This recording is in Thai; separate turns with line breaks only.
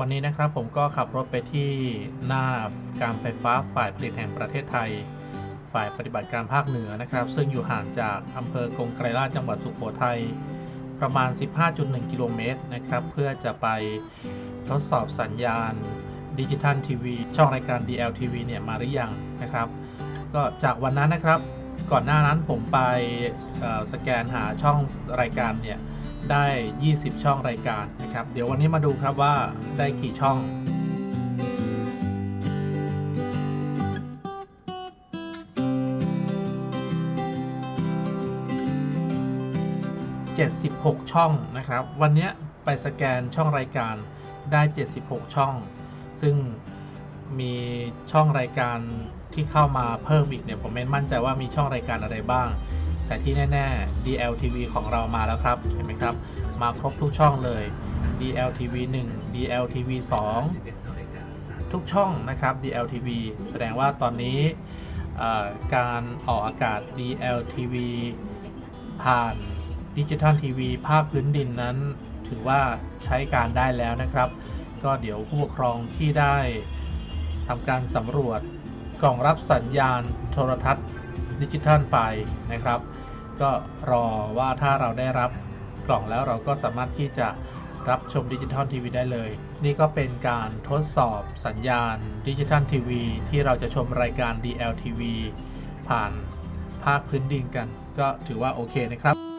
วันนี้นะครับผมก็ขับรถไปที่หน้าการไฟฟ้าฝ่ายผลิตแห่งประเทศไทย ฝ่ายปฏิบัติการภาคเหนือนะครับ ซึ่งอยู่ห่างจากอำเภอกงไกรลาชจังหวัดสุโขทัยประมาณ 15.1 กิโลเมตรนะครับ เพื่อจะไปทดสอบสัญญาณดิจิทัลทีวีช่องรายการ DLTV เนี่ยมาหรือยังนะครับ ก็จากวันนั้นนะครับ ก่อนหน้านั้นผมไปสแกนหาช่องรายการเนี่ย ได้ 20 ช่องรายการนะครับ เดี๋ยววันนี้มาดูครับว่าได้กี่ช่อง76 ช่องนะครับ วันนี้ไปสแกนช่องรายการได้ 76 ช่อง ซึ่งมีช่องรายการ ที่เข้ามาเพิ่มอีกเนี่ย ผมไม่มั่นใจว่ามีช่องรายการอะไรบ้าง แต่ที่แน่ ๆ DLTV ของเรามาแล้วครับ เห็นไหมครับ มาครบทุกช่องเลย DLTV 1 DLTV 2 ทุกช่องนะครับ DLTV แสดงว่าตอนนี้การออกอากาศ DLTV ผ่านดิจิทัลทีวีภาคพื้นดินนั้น ถือว่าใช้การได้แล้วนะครับ ก็เดี๋ยวผู้ปกครองที่ได้ทำการสำรวจ กล่องรับสัญญาณโทรทัศน์ดิจิทัลไปนะครับ ก็รอว่าถ้าเราได้รับกล่องแล้วเราก็สามารถที่จะรับชมดิจิทัลทีวีได้เลย นี่ก็เป็นการทดสอบสัญญาณดิจิทัลทีวีที่เราจะชมรายการ DLTV ผ่านภาคพื้นดินกัน ก็ถือว่าโอเคนะครับ